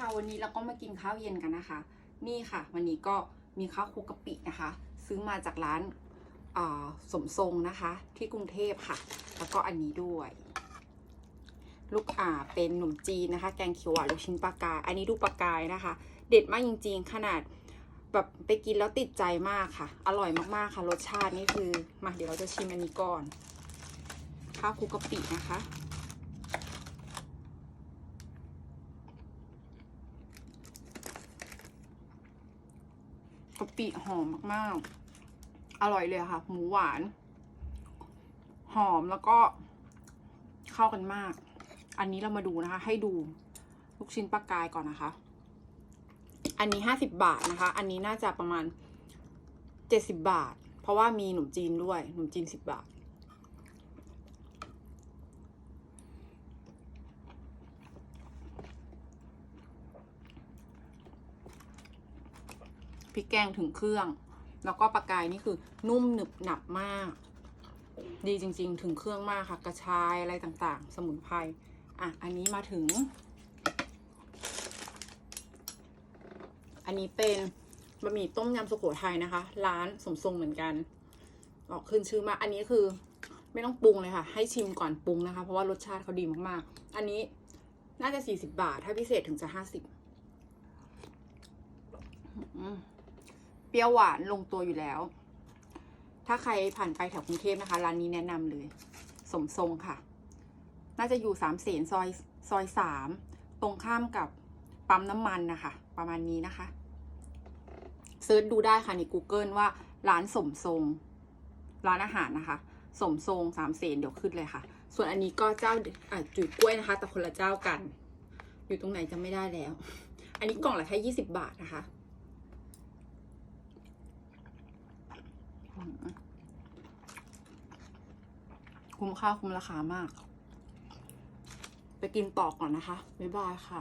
ค่ะ วันนี้เราก็มากินข้าวเย็นกันนะคะ นี่ค่ะ วันนี้ก็มีข้าวคุกกะปินะคะ ซื้อมาจากร้านสมทรงนะคะ ที่กรุงเทพค่ะ แล้วก็อันนี้ด้วย ลูกอ่าเป็นหนุ่มจีนนะคะ แกงเขียวหวานลูกชิ้นปลากาย อันนี้ดูปลากายนะคะ เด็ดมากจริง ๆ ขนาดแบบไปกินแล้วติดใจมากค่ะ อร่อยมากๆค่ะ รสชาตินี่คือ มาเดี๋ยวเราจะชิมอันนี้ก่อน ข้าวคุกกะปินะคะ กะปิหอมมากๆ อร่อยเลยค่ะ หมูหวาน หอมแล้วก็เข้ากันมาก อันนี้เรามาดูนะคะ ให้ดูลูกชิ้นปลากายก่อนนะคะ อันนี้ห้าสิบบาทนะคะ อันนี้น่าจะประมาณเจ็ดสิบบาท เพราะว่ามีหนุ่มจีนด้วย หนุ่มจีนสิบบาท พริกแกงถึงเครื่อง แล้วก็ปลากายนี่คือนุ่มหนึบหนับมาก ดีจริง ๆ ถึงเครื่องมากค่ะ กระชายอะไรต่างๆ สมุนไพรอะอันนี้มาถึง อันนี้เป็นบะหมี่ต้มยำสุโขทัยนะคะ ร้านสมทรงเหมือนกันออกขึ้นชื่อมากอันนี้คือไม่ต้องปรุงเลยค่ะ ให้ชิมก่อนปรุงนะคะ เพราะว่ารสชาติเขาดีมากๆ อันนี้น่าจะสี่สิบบาท ถ้าพิเศษถึงจะห้าสิบ เปรี้ยวหวานลงตัวอยู่แล้ว ถ้าใครผ่านไปแถวกรุงเทพนะคะ ร้านนี้แนะนำเลย สมทรงค่ะ น่าจะอยู่สามเสนซอยซอยสามตรงข้ามกับปั๊มน้ำมันนะคะ ประมาณนี้นะคะเซิร์ชดูได้ค่ะใน Google ว่าร้านสมทรง ร้านอาหารนะคะ สมทรงสามเสนเดี๋ยวขึ้นเลยค่ะ ส่วนอันนี้ก็เจ้าจุ๋ยกล้วยนะคะ แต่คนละเจ้ากัน อยู่ตรงไหนจำไม่ได้แล้ว อันนี้กล่องละแค่ยี่สิบบาทนะคะ คุ้มค่าคุ้มราคามาก ไปกินต่อก่อนนะคะ บ๊ายบายค่ะ